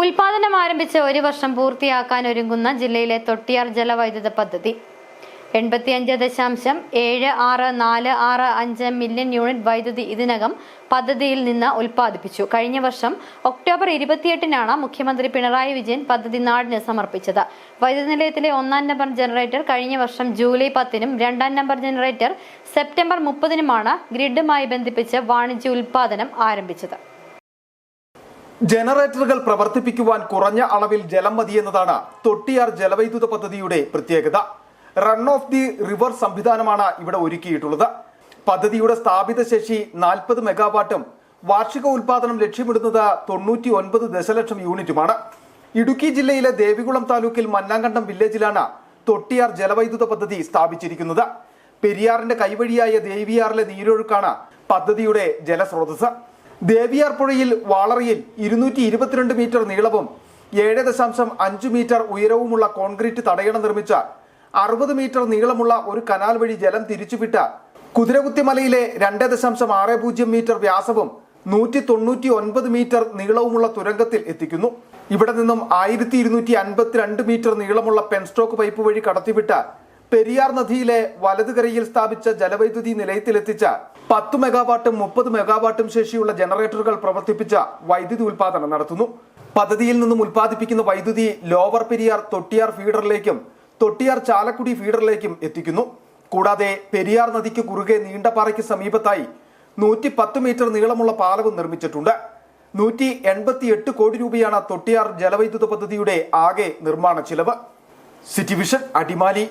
ഉൽപാദനം ആരംഭിച്ച് ഒരു വർഷം പൂർത്തിയാക്കാൻ ഒരുങ്ങുന്ന ജില്ലയിലെ തൊട്ടിയാർ ജലവൈദ്യുത പദ്ധതി. എൺപത്തിയഞ്ച് ദശാംശം ഏഴ് ആറ് നാല് ആറ് അഞ്ച് മില്യൺ യൂണിറ്റ് വൈദ്യുതി ഇതിനകം പദ്ധതിയിൽ നിന്ന് ഉൽപ്പാദിപ്പിച്ചു. കഴിഞ്ഞ വർഷം ഒക്ടോബർ ഇരുപത്തിയെട്ടിനാണ് മുഖ്യമന്ത്രി പിണറായി വിജയൻ പദ്ധതി നാടിന് സമർപ്പിച്ചത്. വൈദ്യുതി നിലയത്തിലെ ഒന്നാം നമ്പർ ജനറേറ്റർ കഴിഞ്ഞ വർഷം ജൂലൈ പത്തിനും രണ്ടാം നമ്പർ ജനറേറ്റർ സെപ്റ്റംബർ മുപ്പതിനുമാണ് ഗ്രിഡുമായി ബന്ധിപ്പിച്ച് വാണിജ്യ ഉൽപാദനം ആരംഭിച്ചത്. ജനറേറ്ററുകൾ പ്രവർത്തിപ്പിക്കുവാൻ കുറഞ്ഞ അളവിൽ ജലം മതിയെന്നതാണ് തൊട്ടിയാർ ജലവൈദ്യുത പദ്ധതിയുടെ പ്രത്യേകത. റൺ ഓഫ് ദി റിവർ സംവിധാനമാണ് ഇവിടെ ഒരുക്കിയിട്ടുള്ളത്. പദ്ധതിയുടെ സ്ഥാപിത ശേഷി നാൽപ്പത് മെഗാവാട്ടും വാർഷിക ഉൽപാദനം ലക്ഷ്യമിടുന്നത് തൊണ്ണൂറ്റി ഒൻപത് ദശലക്ഷം യൂണിറ്റുമാണ്. ഇടുക്കി ജില്ലയിലെ ദേവികുളം താലൂക്കിൽ മന്നാങ്കണ്ടം വില്ലേജിലാണ് തൊട്ടിയാർ ജലവൈദ്യുത പദ്ധതി സ്ഥാപിച്ചിരിക്കുന്നത്. പെരിയാറിന്റെ കൈവഴിയായ ദേവിയാറിലെ നീരൊഴുക്കാണ് പദ്ധതിയുടെ ജലസ്രോതസ് ദേവിയാർ പുഴയിൽ വാളറയിൽ ഇരുന്നൂറ്റി ഇരുപത്തിരണ്ട് മീറ്റർ നീളവും ഏഴ് ദശാംശം അഞ്ച് മീറ്റർ ഉയരവുമുള്ള കോൺക്രീറ്റ് തടയണ നിർമ്മിച്ച അറുപത് മീറ്റർ നീളമുള്ള ഒരു കനാൽ വഴി ജലം തിരിച്ചുവിട്ട കുതിരകുത്തിമലയിലെ രണ്ട് ദശാംശം ആറ് പൂജ്യം മീറ്റർ വ്യാസവും നൂറ്റി തൊണ്ണൂറ്റി ഒൻപത് മീറ്റർ നീളവുമുള്ള തുരങ്കത്തിൽ എത്തിക്കുന്നു. ഇവിടെ നിന്നും ആയിരത്തി ഇരുന്നൂറ്റി അൻപത്തിരണ്ട് മീറ്റർ നീളമുള്ള പെൻസ്ട്രോക്ക് പൈപ്പ് വഴി കടത്തിവിട്ട പെരിയാർ നദിയിലെ വലതുകരയിൽ സ്ഥാപിച്ച ജലവൈദ്യുതി നിലയത്തിലെത്തിച്ച പത്ത് മെഗാവാട്ടും മുപ്പത് മെഗാവാട്ടും ശേഷിയുള്ള ജനറേറ്ററുകൾ പ്രവർത്തിപ്പിച്ച വൈദ്യുതി ഉൽപാദനം നടത്തുന്നു. പദ്ധതിയിൽ നിന്നും ഉൽപ്പാദിപ്പിക്കുന്ന വൈദ്യുതി ലോവർ പെരിയാർ തൊട്ടിയാർ ഫീഡറിലേക്കും തൊട്ടിയാർ ചാലക്കുടി ഫീഡറിലേക്കും എത്തിക്കുന്നു. കൂടാതെ പെരിയാർ നദിക്ക് കുറുകെ നീണ്ടപാറയ്ക്ക് സമീപത്തായി നൂറ്റി പത്ത് മീറ്റർ നീളമുള്ള പാലവും നിർമ്മിച്ചിട്ടുണ്ട്. നൂറ്റി എൺപത്തി എട്ട് കോടി രൂപയാണ് തൊട്ടിയാർ ജലവൈദ്യുത പദ്ധതിയുടെ ആകെ നിർമ്മാണ ചിലവ്. City vision Adimali.